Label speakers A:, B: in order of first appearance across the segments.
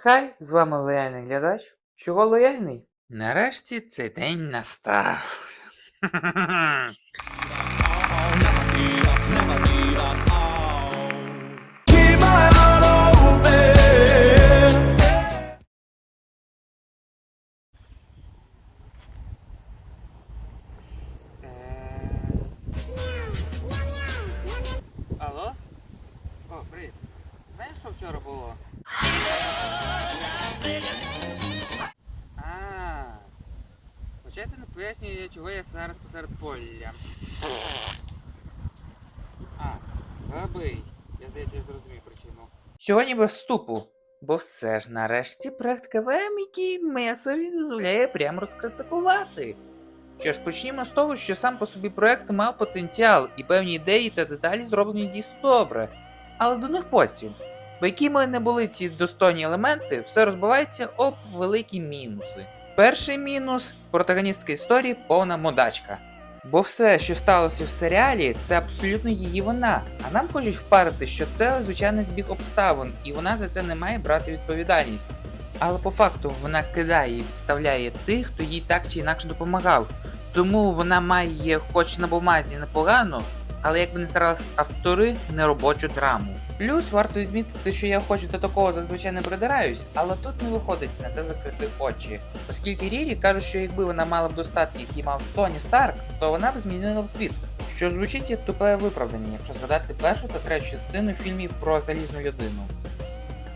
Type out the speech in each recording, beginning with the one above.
A: Хай, з вами лояльний глядач. Чого лояльний? Нарешті цей день настав. Алло? О, привіт. Знаєш, що вчора було? А. Це не пояснює, чого я зараз посеред поля. А, забий. Я здається, я зрозумів причину. Сьогодні без вступу. Бо все ж нарешті проект КВМ, який моя совість дозволяє прямо розкритикувати. Що ж, почнімо з того, що сам по собі проект мав потенціал і певні ідеї та деталі зроблені дійсно добре. Але до них потім. Бо які ми не були ці достойні елементи, все розбивається об великі мінуси. Перший мінус протагоністка історії повна модачка. Бо все, що сталося в серіалі, це абсолютно її вона. А нам хочуть впарити, що це звичайний збіг обставин, і вона за це не має брати відповідальність. Але по факту вона кидає і підставляє тих, хто їй так чи інакше допомагав. Тому вона має, хоч на бумазі непогано, але якби не старалися автори, неробочу драму. Плюс варто відмітити, що я хоч до такого зазвичай не придираюсь, але тут не виходить на це закрити очі. Оскільки Рірі кажуть, що якби вона мала б достатки, які мав Тоні Старк, то вона б змінила світ. Що звучить як тупе виправдання, якщо згадати першу та третю частину фільмів про залізну людину.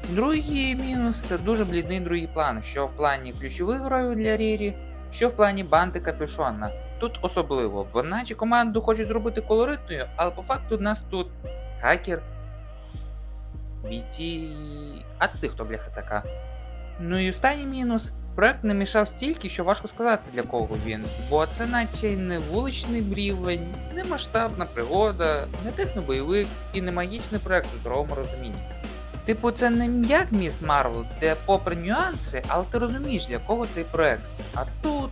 A: Другий мінус це дуже блідний другий план, що в плані ключових героїв для Рірі, що в плані банди Капюшона. Тут особливо, бо наче команду хочуть зробити колоритною, але по факту в нас тут хакер, BT... А ти хто бляха така? Ну і останній мінус. Проект не мішав стільки, що важко сказати для кого він, бо це наче не вуличний брівень, не масштабна пригода, не технобойовик і не магічний проект у здоровому розумінні. Типу, це не як Міс Марвел, де попри нюанси, але ти розумієш, для кого цей проект. А тут.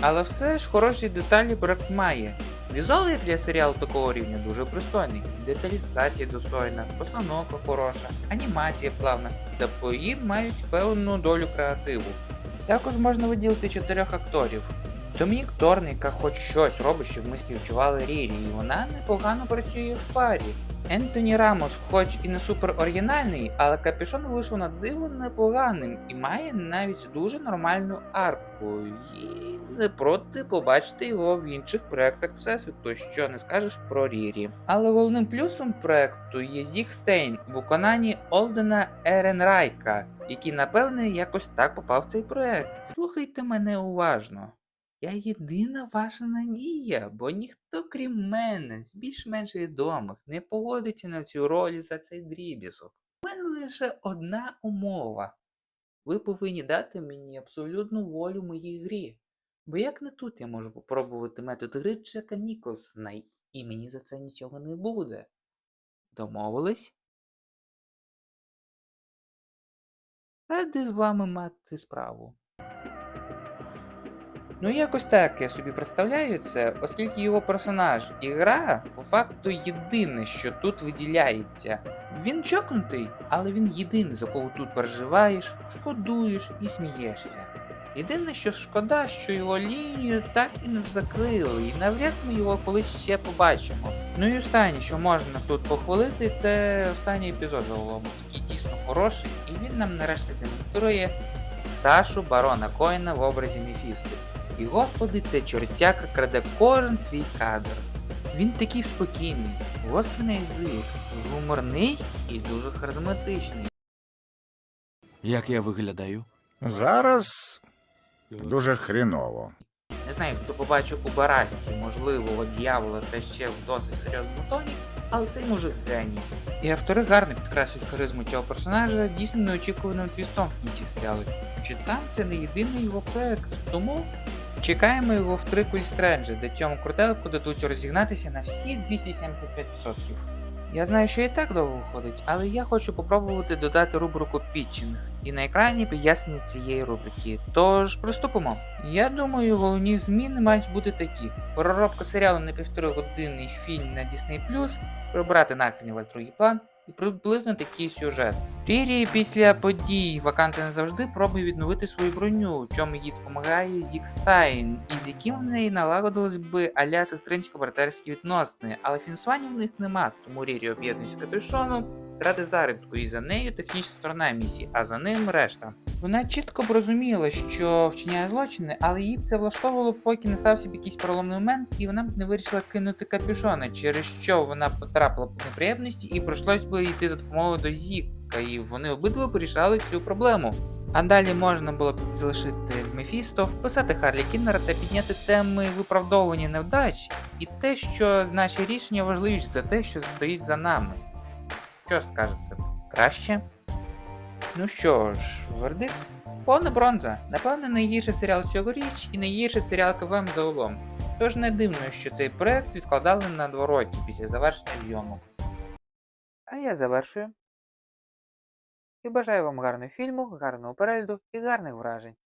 A: Але все ж хороші деталі проект має. Візуал для серіалу такого рівня дуже пристойний, деталізація достойна, постановка хороша, анімація плавна, та бої мають певну долю креативу. Також можна виділити чотирьох акторів. Домінік Торн, яка хоч щось робить, щоб ми співчували Рірі, і вона непогано працює в парі. Ентоні Рамос, хоч і не супер оригінальний, але капюшон вийшов на диво непоганим і має навіть дуже нормальну арку. І не проти побачити його в інших проектах Всесвіту, що не скажеш про Рірі. Але головним плюсом проекту є Зік Стейн в виконанні Олдена Еренрайка, який, напевне, якось так попав в цей проект. Слухайте мене уважно. Я єдина ваша надія, бо ніхто крім мене, з більш-менш відомих, не погодиться на цю роль за цей дрібісок. У мене лише одна умова. Ви повинні дати мені абсолютну волю моїй грі. Бо як не тут я можу попробувати метод гри Джека Ніколсона, і мені за це нічого не буде. Домовились? Ради з вами мати справу. Ну якось так я собі представляю це, оскільки його персонаж і гра по факту єдине, що тут виділяється. Він чокнутий, але він єдиний, за кого тут переживаєш, шкодуєш і смієшся. Єдине, що шкода, що його лінію так і не закрили, і навряд ми його колись ще побачимо. Ну і останнє, що можна тут похвалити, це останній епізод загалом, який дійсно хороший, і він нам нарешті демонструє Сашу Барона Коїна в образі Мефісто. І господи, це чортяка краде кожен свій кадр. Він такий спокійний, гострий язик, гуморний і дуже харизматичний.
B: Як я виглядаю?
C: Зараз дуже хріново.
A: Не знаю, хто побачив у бараці можливого дьявола та ще в досить серйозному тоні, але цей мужик геній. І автори гарно підкреслюють харизму цього персонажа дійсно неочікуваним твістом в кінці серіалу. Чи там це не єдиний його проект, тому чекаємо його в триквель Стренджа, де цьому крутелику дадуть розігнатися на всі 275%. Я знаю, що і так довго виходить, але я хочу попробувати додати рубрику Пітчинг і на екрані пояснення цієї рубрики. Тож приступимо. Я думаю, головні зміни мають бути такі: переробка серіалу на півтори годинний фільм на Disney+, прибрати нахрен весь другий план, І приблизно такий сюжет. Рірі після подій ваканти не завжди пробує відновити свою броню, чому їй допомагає Зікстайн, із яким в неї налагодились би аля сестринсько-братерські відносини, але фінансування в них нема, тому Рірі об'єднується з капюшоном заради заробітку, і за нею технічна сторона місії, а за ним решта. Вона чітко б розуміла, що вчиняє злочини, але їй б це влаштовувало, поки не стався б якийсь переломний момент, і вона б не вирішила кинути капюшона, через що вона потрапила б в неприємності і прийшлось би йти за допомогою до Зіка, і вони обидва вирішали цю проблему. А далі можна було б залишити Мефісто, вписати Харлі Кіннера та підняти теми виправдовування невдач і те, що наші рішення важливіші за те, що стоїть за нами. Що скажете? Краще? Ну що ж, вердикт? Повна бронза. Напевне, найгірший серіал цьогоріч і найгірший серіал КВМ загалом. Тож не дивно, що цей проект відкладали на два роки після завершення зйомок. А я завершую. І бажаю вам гарного фільму, гарного перегляду і гарних вражень.